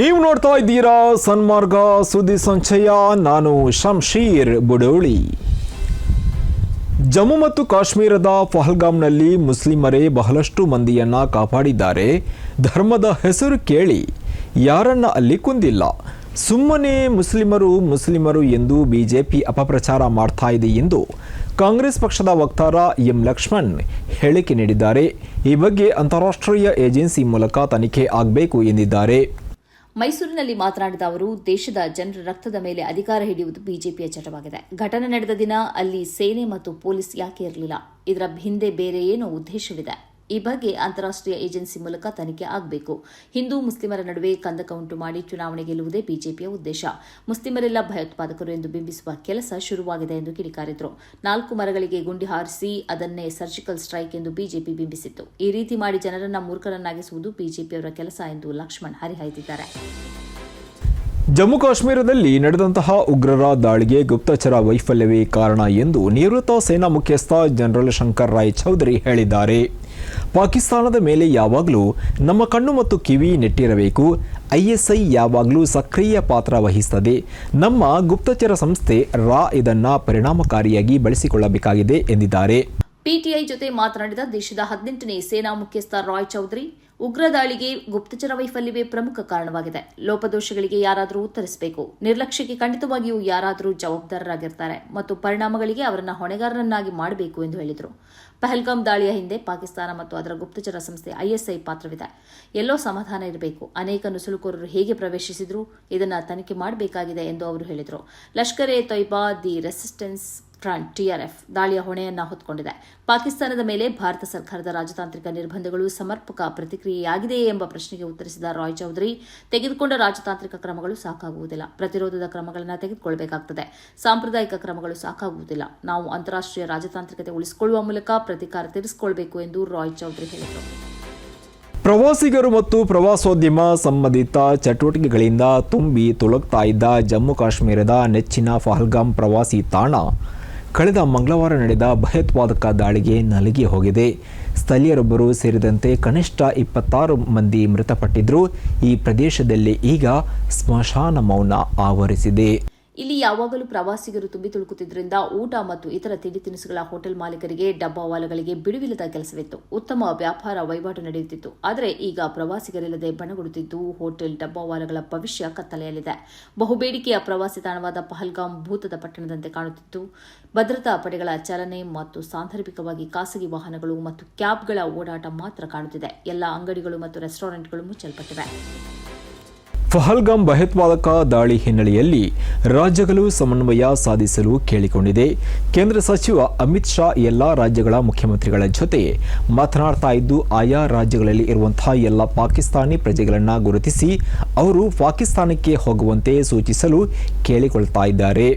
ನೀವು ನೋಡ್ತಾ ಇದ್ದೀರಾ ಸನ್ಮಾರ್ಗ ಸುದ್ದಿ ಸಂಚಯ. ನಾನು ಶಂಶೀರ್ ಬುಡೋಳಿ. ಜಮ್ಮು ಮತ್ತು ಕಾಶ್ಮೀರದ ಪಹಲ್ಗಾಮ್ನಲ್ಲಿ ಮುಸ್ಲಿಮರೇ ಬಹಳಷ್ಟು ಮಂದಿಯನ್ನ ಕಾಪಾಡಿದ್ದಾರೆ. ಧರ್ಮದ ಹೆಸರು ಕೇಳಿ ಯಾರನ್ನ ಅಲ್ಲಿ ಕುಂದಿಲ್ಲ. ಸುಮ್ಮನೆ ಮುಸ್ಲಿಮರು ಮುಸ್ಲಿಮರು ಎಂದು ಬಿಜೆಪಿ ಅಪಪ್ರಚಾರ ಮಾಡ್ತಾ ಇದೆ ಎಂದು ಕಾಂಗ್ರೆಸ್ ಪಕ್ಷದ ವಕ್ತಾರ ಎಂ ಲಕ್ಷ್ಮಣ್ ಹೇಳಿಕೆ ನೀಡಿದ್ದಾರೆ. ಈ ಬಗ್ಗೆ ಅಂತಾರಾಷ್ಟ್ರೀಯ ಏಜೆನ್ಸಿ ಮೂಲಕ ತನಿಖೆ ಆಗಬೇಕು ಎಂದಿದ್ದಾರೆ. ಮೈಸೂರಿನಲ್ಲಿ ಮಾತನಾಡಿದ ಅವರು, ದೇಶದ ಜನರ ರಕ್ತದ ಮೇಲೆ ಅಧಿಕಾರ ಹಿಡಿಯುವುದು ಬಿಜೆಪಿಯ ಚಟವಾಗಿದೆ. ಘಟನೆ ನಡೆದ ದಿನ ಅಲ್ಲಿ ಸೇನೆ ಮತ್ತು ಪೊಲೀಸ್ ಯಾಕೆ ಇರಲಿಲ್ಲ. ಇದರ ಹಿಂದೆ ಬೇರೆ ಏನೋ ಉದ್ದೇಶವಿದೆ. ಈ ಬಗ್ಗೆ ಅಂತಾರಾಷ್ಟ್ರೀಯ ಏಜೆನ್ಸಿ ಮೂಲಕ ತನಿಖೆ ಆಗಬೇಕು. ಹಿಂದೂ ಮುಸ್ಲಿಮರ ನಡುವೆ ಕಂದಕ ಉಂಟು ಮಾಡಿ ಚುನಾವಣೆ ಗೆಲ್ಲುವುದೇ ಬಿಜೆಪಿಯ ಉದ್ದೇಶ. ಮುಸ್ಲಿಮರೆಲ್ಲ ಭಯೋತ್ಪಾದಕರು ಎಂದು ಬಿಂಬಿಸುವ ಕೆಲಸ ಶುರುವಾಗಿದೆ ಎಂದು ಕಿಡಿಕಾರಿದರು. ನಾಲ್ಕು ಮರಗಳಿಗೆ ಗುಂಡಿ ಹಾರಿಸಿ ಅದನ್ನೇ ಸರ್ಜಿಕಲ್ ಸ್ಟ್ರೈಕ್ ಎಂದು ಬಿಜೆಪಿ ಬಿಂಬಿಸಿತ್ತು. ಈ ರೀತಿ ಮಾಡಿ ಜನರನ್ನ ಮೂರ್ಖರನ್ನಾಗಿಸುವುದು ಬಿಜೆಪಿಯವರ ಕೆಲಸ ಎಂದು ಲಕ್ಷ್ಮಣ್ ಹರಿಹಾಯ್ದಿದ್ದಾರೆ. ಜಮ್ಮು ಕಾಶ್ಮೀರದಲ್ಲಿ ನಡೆದಂತಹ ಉಗ್ರರ ದಾಳಿಗೆ ಗುಪ್ತಚರ ವೈಫಲ್ಯವೇ ಕಾರಣ ಎಂದು ನಿವೃತ್ತ ಸೇನಾ ಮುಖ್ಯಸ್ಥ ಜನರಲ್ ಶಂಕರ್ ರಾಯ್ ಚೌಧರಿ ಹೇಳಿದ್ದಾರೆ. ಪಾಕಿಸ್ತಾನದ ಮೇಲೆ ಯಾವಾಗಲೂ ನಮ್ಮ ಕಣ್ಣು ಮತ್ತು ಕಿವಿ ನೆಟ್ಟಿರಬೇಕು. ಐಎಸ್ಐ ಯಾವಾಗಲೂ ಸಕ್ರಿಯ ಪಾತ್ರ ವಹಿಸುತ್ತದೆ ನಮ್ಮ ಗುಪ್ತಚರ ಸಂಸ್ಥೆ ರಾ ಇದನ್ನು ಪರಿಣಾಮಕಾರಿಯಾಗಿ ಬಳಸಿಕೊಳ್ಳಬೇಕಾಗಿದೆ ಎಂದಿದ್ದಾರೆ. ಪಿಟಿಐ ಜೊತೆ ಮಾತನಾಡಿದ ದೇಶದ ಹದಿನೆಂಟನೇ ಸೇನಾ ಮುಖ್ಯಸ್ಥ ರಾಯ್ ಚೌಧರಿ ಉಗ್ರ ದಾಳಿಗೆ ಗುಪ್ತಚರ ವೈಫಲ್ಯವೇ ಪ್ರಮುಖ ಕಾರಣವಾಗಿದೆ. ಲೋಪದೋಷಗಳಿಗೆ ಯಾರಾದರೂ ಉತ್ತರಿಸಬೇಕು. ನಿರ್ಲಕ್ಷ್ಯಕ್ಕೆ ಖಂಡಿತವಾಗಿಯೂ ಯಾರಾದರೂ ಜವಾಬ್ದಾರರಾಗಿರ್ತಾರೆ ಮತ್ತು ಪರಿಣಾಮಗಳಿಗೆ ಅವರನ್ನ ಹೊಣೆಗಾರರನ್ನಾಗಿ ಮಾಡಬೇಕು ಎಂದು ಹೇಳಿದರು. ಪಹಲ್ಗಾಮ್ ದಾಳಿಯ ಹಿಂದೆ ಪಾಕಿಸ್ತಾನ ಮತ್ತು ಅದರ ಗುಪ್ತಚರ ಸಂಸ್ಥೆ ಐಎಸ್ಐ ಪಾತ್ರವಿದೆ. ಎಲ್ಲೋ ಸಮಾಧಾನ ಇರಬೇಕು. ಅನೇಕ ನುಸುಳುಕೋರರು ಹೇಗೆ ಪ್ರವೇಶಿಸಿದ್ರು ಇದನ್ನು ತನಿಖೆ ಮಾಡಬೇಕಾಗಿದೆ ಎಂದು ಅವರು ಹೇಳಿದರು. Lashkar e Taiba, the resistance front TRF ದಾಳಿಯ ಹೊಣೆಯನ್ನ ಹೊತ್ತುಕೊಂಡಿದೆ ಪಾಕಿಸ್ತಾನದ ಮೇಲೆ ಭಾರತ ಸರ್ಕಾರದ ರಾಜತಾಂತ್ರಿಕ ನಿರ್ಬಂಧಗಳು ಸಮರ್ಪಕ ಪ್ರತಿಕ್ರಿಯೆಯಾಗಿದೆಯೇ ಎಂಬ ಪ್ರಶ್ನೆಗೆ ಉತ್ತರಿಸಿದ ರಾಯ್ ಚೌಧರಿ, ತೆಗೆದುಕೊಂಡ ರಾಜತಾಂತ್ರಿಕ ಕ್ರಮಗಳು ಸಾಕಾಗುವುದಿಲ್ಲ. ಪ್ರತಿರೋಧದ ಕ್ರಮಗಳನ್ನು ತೆಗೆದುಕೊಳ್ಳಬೇಕಾಗುತ್ತದೆ ಸಾಂಪ್ರದಾಯಿಕ ಕ್ರಮಗಳು ಸಾಕಾಗುವುದಿಲ್ಲ. ನಾವು ಅಂತಾರಾಷ್ಟ್ರೀಯ ರಾಜತಾಂತ್ರಿಕತೆ ಉಳಿಸಿಕೊಳ್ಳುವ ಮೂಲಕ ಪ್ರತಿಕಾರ ತೀರಿಸಿಕೊಳ್ಳಬೇಕು ಎಂದು ರಾಯ್ ಚೌಧರಿ ಹೇಳಿದರು. ಪ್ರವಾಸಿಗರು ಮತ್ತು ಪ್ರವಾಸೋದ್ಯಮ ಸಂಬಂಧಿತ ಚಟುವಟಿಕೆಗಳಿಂದ ತುಂಬಿ ತುಳುಕ್ತಾ ಇದ್ದ ಜಮ್ಮು ಕಾಶ್ಮೀರದ ನೆಚ್ಚಿನ ಪಹಲ್ಗಾಮ್ ಪ್ರವಾಸಿ ತಾಣ ಕಳೆದ ಮಂಗಳವಾರ ನಡೆದ ಭಯೋತ್ಪಾದಕ ದಾಳಿಗೆ ನಲುಗಿ ಹೋಗಿದೆ. ಸ್ಥಳೀಯರೊಬ್ಬರು ಸೇರಿದಂತೆ ಕನಿಷ್ಠ ಇಪ್ಪತ್ತಾರು ಮಂದಿ ಮೃತಪಟ್ಟಿದ್ರು. ಈ ಪ್ರದೇಶದಲ್ಲಿ ಈಗ ಸ್ಮಶಾನ ಮೌನ ಆವರಿಸಿದೆ. ಇಲ್ಲಿ ಯಾವಾಗಲೂ ಪ್ರವಾಸಿಗರು ತುಂಬಿ ತುಳುಕುತ್ತಿದ್ದರಿಂದ ಊಟ ಮತ್ತು ಇತರ ತಿಂಡಿ ತಿನಿಸುಗಳ ಹೋಟೆಲ್ ಮಾಲೀಕರಿಗೆ ಡಬ್ಬಾವಾಲಗಳಿಗೆ ಬಿಡುವಿಲ್ಲದ ಕೆಲಸವಿತ್ತು. ಉತ್ತಮ ವ್ಯಾಪಾರ ವಹಿವಾಟು ನಡೆಯುತ್ತಿತ್ತು. ಆದರೆ ಈಗ ಪ್ರವಾಸಿಗರಿಲ್ಲದೆ ಬಣಗುಡುತ್ತಿದ್ದು ಹೋಟೆಲ್ ಡಬ್ಬಾವಾಲಗಳ ಭವಿಷ್ಯ ಕತ್ತಲೆಯಲ್ಲಿದೆ. ಬಹುಬೇಡಿಕೆಯ ಪ್ರವಾಸಿ ತಾಣವಾದ ಪಹಲ್ಗಾಮ್ ಭೂತದ ಪಟ್ಟಣದಂತೆ ಕಾಣುತ್ತಿತ್ತು. ಭದ್ರತಾ ಪಡೆಗಳ ಚಲನೆ ಮತ್ತು ಸಾಂದರ್ಭಿಕವಾಗಿ ಖಾಸಗಿ ವಾಹನಗಳು ಮತ್ತು ಕ್ಯಾಬ್ಗಳ ಓಡಾಟ ಮಾತ್ರ ಕಾಣುತ್ತಿದೆ. ಎಲ್ಲ ಅಂಗಡಿಗಳು ಮತ್ತು ರೆಸ್ಟೋರೆಂಟ್ಗಳು ಮುಚ್ಚಲ್ಪಟ್ಟಿವೆ. ಪಹಲ್ಗಾಮ್ ಭಯೋತ್ಪಾದಕ ದಾಳಿ ಹಿನ್ನೆಲೆಯಲ್ಲಿ ರಾಜ್ಯಗಳು ಸಮನ್ವಯ ಸಾಧಿಸಲು ಕೇಳಿಕೊಂಡಿದೆ. ಕೇಂದ್ರ ಸಚಿವ ಅಮಿತ್ ಶಾ ಎಲ್ಲ ರಾಜ್ಯಗಳ ಮುಖ್ಯಮಂತ್ರಿಗಳ ಜೊತೆ ಮಾತನಾಡ್ತಾ ಇದ್ದು, ಆಯಾ ರಾಜ್ಯಗಳಲ್ಲಿ ಇರುವಂತಹ ಎಲ್ಲ ಪಾಕಿಸ್ತಾನಿ ಪ್ರಜೆಗಳನ್ನು ಗುರುತಿಸಿ, ಅವರು ಪಾಕಿಸ್ತಾನಕ್ಕೆ ಹೋಗುವಂತೆ ಸೂಚಿಸಲು ಕೇಳಿಕೊಳ್ತಾ ಇದ್ದಾರೆ.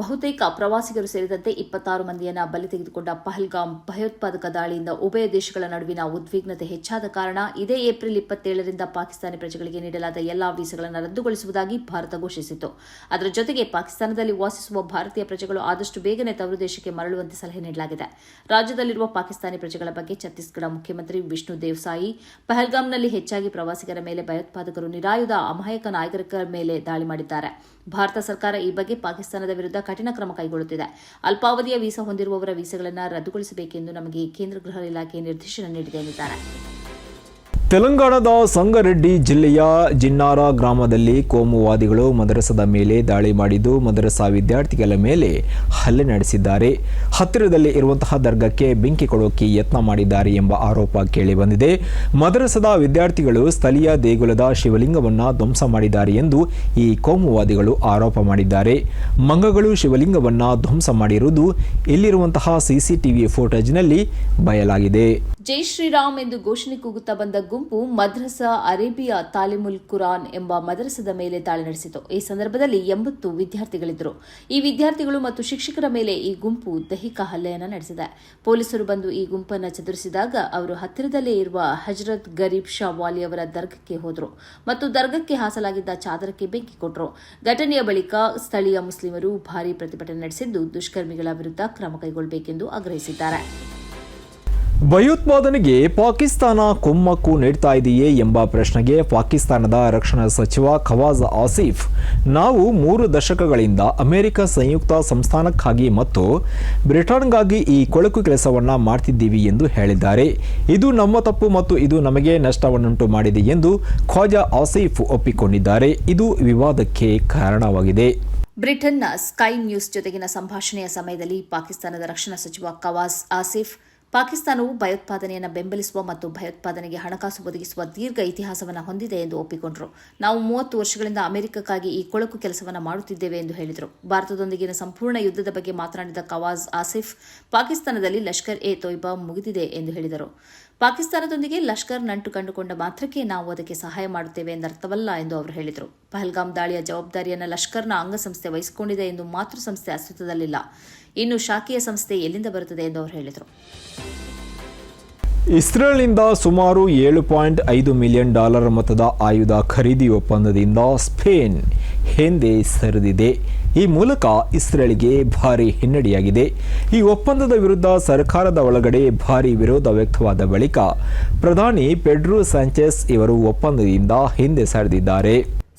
ಬಹುತೇಕ ಪ್ರವಾಸಿಗರು ಸೇರಿದಂತೆ ಇಪ್ಪತ್ತಾರು ಮಂದಿಯನ್ನ ಬಲಿ ತೆಗೆದುಕೊಂಡ ಪಹಲ್ಗಾಮ್ ಭಯೋತ್ಪಾದಕ ದಾಳಿಯಿಂದ ಉಭಯ ದೇಶಗಳ ನಡುವಿನ ಉದ್ವಿಗ್ನತೆ ಹೆಚ್ಚಾದ ಕಾರಣ ಇದೇ ಏಪ್ರಿಲ್ ಇಪ್ಪತ್ತೇಳರಿಂದ ಪಾಕಿಸ್ತಾನಿ ಪ್ರಜೆಗಳಿಗೆ ನೀಡಲಾದ ಎಲ್ಲಾ ವೀಸಾಗಳನ್ನು ರದ್ದುಗೊಳಿಸುವುದಾಗಿ ಭಾರತ ಘೋಷಿಸಿತು ಅದರ ಜೊತೆಗೆ ಪಾಕಿಸ್ತಾನದಲ್ಲಿ ವಾಸಿಸುವ ಭಾರತೀಯ ಪ್ರಜೆಗಳು ಆದಷ್ಟು ಬೇಗನೆ ತವರು ದೇಶಕ್ಕೆ ಮರಳುವಂತೆ ಸಲಹೆ ನೀಡಲಾಗಿದೆ. ರಾಜ್ಯದಲ್ಲಿರುವ ಪಾಕಿಸ್ತಾನಿ ಪ್ರಜೆಗಳ ಬಗ್ಗೆ ಛತ್ತೀಸ್ಗಢ ಮುಖ್ಯಮಂತ್ರಿ ವಿಷ್ಣು ದೇವಸಾಯಿ, ಪಹಲ್ಗಾಮ್ನಲ್ಲಿ ಹೆಚ್ಚಾಗಿ ಪ್ರವಾಸಿಗರ ಮೇಲೆ ಭಯೋತ್ಪಾದಕರು ನಿರಾಯುಧ, ಅಮಾಯಕ ನಾಯಕರ ಮೇಲೆ ದಾಳಿ ಮಾಡಿದ್ದಾರೆ. ಭಾರತ ಸರ್ಕಾರ ಈ ಬಗ್ಗೆ ಪಾಕಿಸ್ತಾನದ ವಿರುದ್ಧ ಕಠಿಣ ಕ್ರಮ ಕೈಗೊಳ್ಳುತ್ತಿದೆ. ಅಲ್ಪಾವಧಿಯ ವೀಸಾ ಹೊಂದಿರುವವರ ವೀಸಾಗಳನ್ನು ರದ್ದುಗೊಳಿಸಬೇಕೆಂದು ನಮಗೆ ಕೇಂದ್ರ ಗೃಹ ಇಲಾಖೆ ನಿರ್ದೇಶನ ನೀಡಿದೆ ಎಂದಿದ್ದಾರೆ. ತೆಲಂಗಾಣದ ಸಂಗರೆಡ್ಡಿ ಜಿಲ್ಲೆಯ ಜಿನ್ನಾರ ಗ್ರಾಮದಲ್ಲಿ ಕೋಮುವಾದಿಗಳು ಮದರಸದ ಮೇಲೆ ದಾಳಿ ಮಾಡಿದ್ದು ಮದರಸಾ ವಿದ್ಯಾರ್ಥಿಗಳ ಮೇಲೆ ಹಲ್ಲೆ ನಡೆಸಿದ್ದಾರೆ. ಹತ್ತಿರದಲ್ಲಿ ಇರುವಂತಹ ದರ್ಗಕ್ಕೆ ಬೆಂಕಿ ಕೊಡೋಕೆ ಯತ್ನ ಮಾಡಿದ್ದಾರೆ ಎಂಬ ಆರೋಪ ಕೇಳಿಬಂದಿದೆ. ಮದರಸದ ವಿದ್ಯಾರ್ಥಿಗಳು ಸ್ಥಳೀಯ ದೇಗುಲದ ಶಿವಲಿಂಗವನ್ನು ಧ್ವಂಸ ಮಾಡಿದ್ದಾರೆ ಎಂದು ಈ ಕೋಮುವಾದಿಗಳು ಆರೋಪ ಮಾಡಿದ್ದಾರೆ. ಮಂಗಗಳು ಶಿವಲಿಂಗವನ್ನು ಧ್ವಂಸ ಮಾಡಿರುವುದು ಇಲ್ಲಿರುವಂತಹ ಸಿಸಿಟಿವಿ ಫೋಟೇಜ್ನಲ್ಲಿ ಬಯಲಾಗಿದೆ. ಜೈ ಶ್ರೀರಾಮ್ ಎಂದು ಘೋಷಣೆ ಕೂಗುತ್ತಾ ಬಂದ ಗುಂಪು ಮದ್ರಸಾ ಅರೇಬಿಯಾ ತಾಲಿಮುಲ್ ಕುರಾನ್ ಎಂಬ ಮದ್ರಸದ ಮೇಲೆ ದಾಳಿ ನಡೆಸಿತು. ಈ ಸಂದರ್ಭದಲ್ಲಿ ಎಂಬತ್ತು ವಿದ್ಯಾರ್ಥಿಗಳಿದ್ದರು. ಈ ವಿದ್ಯಾರ್ಥಿಗಳು ಮತ್ತು ಶಿಕ್ಷಕರ ಮೇಲೆ ಈ ಗುಂಪು ದೈಹಿಕ ಹಲ್ಲೆಯನ್ನು ನಡೆಸಿದೆ. ಪೊಲೀಸರು ಬಂದು ಈ ಗುಂಪನ್ನು ಚದುರಿಸಿದಾಗ ಅವರು ಹತ್ತಿರದಲ್ಲೇ ಇರುವ ಹಜರತ್ ಗರೀಬ್ ಶಾ ವಾಲಿ ಅವರ ದರ್ಗಕ್ಕೆ ಹೋದರು ಮತ್ತು ದರ್ಗಕ್ಕೆ ಹಾಸಲಾಗಿದ್ದ ಚಾದರಕ್ಕೆ ಬೆಂಕಿ ಕೊಟ್ಟರು ಘಟನೆಯ ಬಳಿಕ ಸ್ಥಳೀಯ ಮುಸ್ಲಿಮರು ಭಾರೀ ಪ್ರತಿಭಟನೆ ನಡೆಸಿದ್ದು ದುಷ್ಕರ್ಮಿಗಳ ವಿರುದ್ಧ ಕ್ರಮ ಕೈಗೊಳ್ಳಬೇಕೆಂದು ಆಗ್ರಹಿಸಿದ್ದಾರೆ. ಭಯೋತ್ಪಾದನೆಗೆ ಪಾಕಿಸ್ತಾನ ಕುಮ್ಮಕ್ಕು ನೀಡ್ತಾ ಇದೆಯೇ ಎಂಬ ಪ್ರಶ್ನೆಗೆ ಪಾಕಿಸ್ತಾನದ ರಕ್ಷಣಾ ಸಚಿವ ಖವಾಜ್ ಆಸಿಫ್, ನಾವು ಮೂರು ದಶಕಗಳಿಂದ ಅಮೆರಿಕ ಸಂಯುಕ್ತ ಸಂಸ್ಥಾನಕ್ಕಾಗಿ ಮತ್ತು ಬ್ರಿಟನ್ಗಾಗಿ ಈ ಕೊಳಕು ಕೆಲಸವನ್ನು ಮಾಡ್ತಿದ್ದೀವಿ ಎಂದು ಹೇಳಿದ್ದಾರೆ. ಇದು ನಮ್ಮ ತಪ್ಪು ಮತ್ತು ಇದು ನಮಗೆ ನಷ್ಟವನ್ನುಂಟು ಮಾಡಿದೆ ಎಂದು ಖ್ವಾಜಾ ಆಸಿಫ್ ಒಪ್ಪಿಕೊಂಡಿದ್ದಾರೆ. ಇದು ವಿವಾದಕ್ಕೆ ಕಾರಣವಾಗಿದೆ. ಬ್ರಿಟನ್ನ ಸ್ಕೈ ನ್ಯೂಸ್ ಜೊತೆಗಿನ ಸಂಭಾಷಣೆಯ ಸಮಯದಲ್ಲಿ ಪಾಕಿಸ್ತಾನದ ರಕ್ಷಣಾ ಸಚಿವ ಖವಾಜ್ ಆಸಿಫ್ ಪಾಕಿಸ್ತಾನವು ಭಯೋತ್ಪಾದನೆಯನ್ನು ಬೆಂಬಲಿಸುವ ಮತ್ತು ಭಯೋತ್ಪಾದನೆಗೆ ಹಣಕಾಸು ಒದಗಿಸುವ ದೀರ್ಘ ಇತಿಹಾಸವನ್ನು ಹೊಂದಿದೆ ಎಂದು ಒಪ್ಪಿಕೊಂಡರು. ನಾವು ಮೂವತ್ತು ವರ್ಷಗಳಿಂದ ಅಮೆರಿಕಕ್ಕಾಗಿ ಈ ಕೊಳಕು ಕೆಲಸವನ್ನು ಮಾಡುತ್ತಿದ್ದೇವೆ ಎಂದು ಹೇಳಿದರು. ಭಾರತದೊಂದಿಗಿನ ಸಂಪೂರ್ಣ ಯುದ್ಧದ ಬಗ್ಗೆ ಮಾತನಾಡಿದ ಕವಾಜ್ ಆಸಿಫ್, ಪಾಕಿಸ್ತಾನದಲ್ಲಿ ಲಷ್ಕರ್ ಎ ತೊಯ್ಬಾ ಮುಗಿದಿದೆ ಎಂದು ಹೇಳಿದರು. ಪಾಕಿಸ್ತಾನದೊಂದಿಗೆ ಲಷ್ಕರ್ ನಂಟು ಕಂಡುಕೊಂಡ ಮಾತ್ರಕ್ಕೆ ನಾವು ಅದಕ್ಕೆ ಸಹಾಯ ಮಾಡುತ್ತೇವೆ ಎಂದರ್ಥವಲ್ಲ ಎಂದು ಅವರು ಹೇಳಿದರು. ಪಹಲ್ಗಾಮ್ ದಾಳಿಯ ಜವಾಬ್ದಾರಿಯನ್ನು ಲಷ್ಕರ್ನ ಅಂಗಸಂಸ್ಥೆ ವಹಿಸಿಕೊಂಡಿದೆ ಎಂದು ಮಾತೃ ಸಂಸ್ಥೆ ಅಸ್ತಿತ್ವದಲ್ಲಿಲ್ಲ. ಇನ್ನು ಶಾಖೀಯ ಸಂಸ್ಥೆ ಎಲ್ಲಿಂದ ಬರುತ್ತದೆ ಎಂದು ಅವರು ಹೇಳಿದರು. ಇಸ್ರೇಲ್ನಿಂದ ಸುಮಾರು ಏಳು ಪಾಯಿಂಟ್ ಐದು ಮಿಲಿಯನ್ ಡಾಲರ್ ಮೊತ್ತದ ಆಯುಧ ಖರೀದಿ ಒಪ್ಪಂದದಿಂದ ಸ್ಪೇನ್ ಹಿಂದೆ ಸರಿದಿದೆ. ಈ ಮೂಲಕ ಇಸ್ರೇಲ್ಗೆ ಭಾರಿ ಹಿನ್ನಡೆಯಾಗಿದೆ. ಈ ಒಪ್ಪಂದದ ವಿರುದ್ಧ ಸರ್ಕಾರದ ಒಳಗಡೆ ಭಾರಿ ವಿರೋಧ ವ್ಯಕ್ತವಾದ ಬಳಿಕ ಪ್ರಧಾನಿ ಪೆಡ್ರೋ ಸ್ಯಾಂಚೆಸ್ ಇವರು ಒಪ್ಪಂದದಿಂದ ಹಿಂದೆ ಸರಿದಿದ್ದಾರೆ.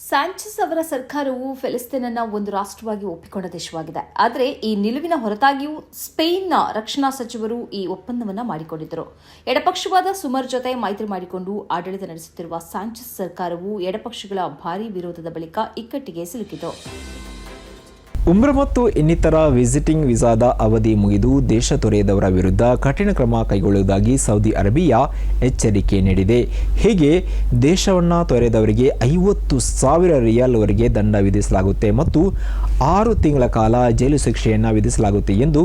ಸ್ಯಾಂಚಸ್ ಅವರ ಸರ್ಕಾರವು ಫೆಲಿಸ್ತೀನನ್ನ ಒಂದು ರಾಷ್ಟ್ರವಾಗಿ ಒಪ್ಪಿಕೊಂಡ ದೇಶವಾಗಿದೆ. ಆದರೆ ಈ ನಿಲುವಿನ ಹೊರತಾಗಿಯೂ ಸ್ಪೇನ್ನ ರಕ್ಷಣಾ ಸಚಿವರು ಈ ಒಪ್ಪಂದವನ್ನು ಮಾಡಿಕೊಂಡಿದ್ದರು. ಎಡಪಕ್ಷವಾದ ಸುಮರ್ ಜೊತೆ ಮೈತ್ರಿ ಮಾಡಿಕೊಂಡು ಆಡಳಿತ ನಡೆಸುತ್ತಿರುವ ಸ್ಯಾಂಚಸ್ ಸರ್ಕಾರವು ಎಡಪಕ್ಷಗಳ ಭಾರೀ ವಿರೋಧದ ಬಳಿಕ ಇಕ್ಕಟ್ಟಿಗೆ ಸಿಲುಕಿತು. ಉಮ್ರ ಮತ್ತು ಇನ್ನಿತರ ವಿಸಿಟಿಂಗ್ ವಿಸಾದ ಅವಧಿ ಮುಗಿದು ದೇಶ ತೊರೆಯದವರ ವಿರುದ್ಧ ಕಠಿಣ ಕ್ರಮ ಕೈಗೊಳ್ಳುವುದಾಗಿ ಸೌದಿ ಅರೇಬಿಯಾ ಎಚ್ಚರಿಕೆ ನೀಡಿದೆ. ಹೀಗೆ ದೇಶವನ್ನು ತೊರೆದವರಿಗೆ ಐವತ್ತು ಸಾವಿರ ರಿಯಾಲ್ವರೆಗೆ ದಂಡ ವಿಧಿಸಲಾಗುತ್ತೆ ಮತ್ತು ಆರು ತಿಂಗಳ ಕಾಲ ಜೈಲು ಶಿಕ್ಷೆಯನ್ನು ವಿಧಿಸಲಾಗುತ್ತೆ ಎಂದು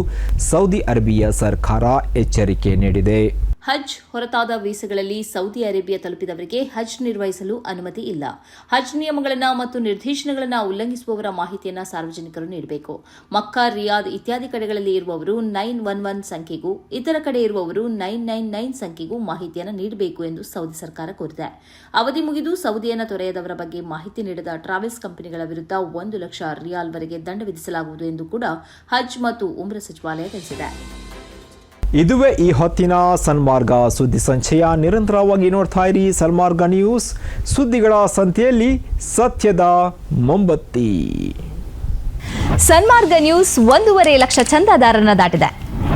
ಸೌದಿ ಅರೇಬಿಯಾ ಸರ್ಕಾರ ಎಚ್ಚರಿಕೆ ನೀಡಿದೆ. ಹಜ್ ಹೊರತಾದ ವೀಸಾಗಳಲ್ಲಿ ಸೌದಿ ಅರೇಬಿಯಾ ತಲುಪಿದವರಿಗೆ ಹಜ್ ನಿರ್ವಹಿಸಲು ಅನುಮತಿ ಇಲ್ಲ. ಹಜ್ ನಿಯಮಗಳನ್ನು ಮತ್ತು ನಿರ್ದೇಶನಗಳನ್ನು ಉಲ್ಲಂಘಿಸುವವರ ಮಾಹಿತಿಯನ್ನು ಸಾರ್ವಜನಿಕರು ನೀಡಬೇಕು. ಮಕ್ಕಾ, ರಿಯಾದ್ ಇತ್ಯಾದಿ ಕಡೆಗಳಲ್ಲಿ ಇರುವವರು ನೈನ್ ಒನ್ ಒನ್ ಸಂಖ್ಯೆಗೂ, ಇತರ ಕಡೆ ಇರುವವರು ನೈನ್ ನೈನ್ ನೈನ್ ಸಂಖ್ಯೆಗೂ ಮಾಹಿತಿಯನ್ನು ನೀಡಬೇಕು ಎಂದು ಸೌದಿ ಸರ್ಕಾರ ಕೋರಿದೆ. ಅವಧಿ ಮುಗಿದು ಸೌದಿಯನ್ನು ತೊರೆಯದವರ ಬಗ್ಗೆ ಮಾಹಿತಿ ನೀಡದ ಟ್ರಾವೆಲ್ಸ್ ಕಂಪನಿಗಳ ವಿರುದ್ಧ ಒಂದು ಲಕ್ಷ ರಿಯಾಲ್ವರೆಗೆ ದಂಡ ವಿಧಿಸಲಾಗುವುದು ಎಂದು ಕೂಡ ಹಜ್ ಮತ್ತು ಉಮ್ರ ಸಚಿವಾಲಯ ತಿಳಿಸಿದೆ. ಇದುವೇ ಈ ಹೊತ್ತಿನ ಸನ್ಮಾರ್ಗ. ಸುದ್ದಿ ಸಂಚಯ ನಿರಂತರವಾಗಿ ನೋಡ್ತಾ ಇರಿ ಸನ್ಮಾರ್ಗ ನ್ಯೂಸ್. ಸುದ್ದಿಗಳ ಸಂತೆಯಲ್ಲಿ ಸತ್ಯದ ಮೊಂಬತ್ತಿ. ಸನ್ಮಾರ್ಗ ನ್ಯೂಸ್ ಒಂದೂವರೆ ಲಕ್ಷ ಚಂದಾದಾರನ ದಾಟಿದೆ.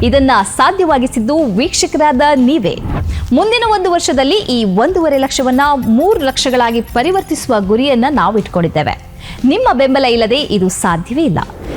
ಇದನ್ನ ಸಾಧ್ಯವಾಗಿಸಿದ್ದು ವೀಕ್ಷಕರಾದ ನೀವೇ. ಮುಂದಿನ ಒಂದು ವರ್ಷದಲ್ಲಿ ಈ ಒಂದೂವರೆ ಲಕ್ಷವನ್ನ ಮೂರು ಲಕ್ಷಗಳಾಗಿ ಪರಿವರ್ತಿಸುವ ಗುರಿಯನ್ನ ನಾವು ಇಟ್ಕೊಂಡಿದ್ದೇವೆ ನಿಮ್ಮ ಬೆಂಬಲ ಇಲ್ಲದೆ ಇದು ಸಾಧ್ಯವೇ ಇಲ್ಲ.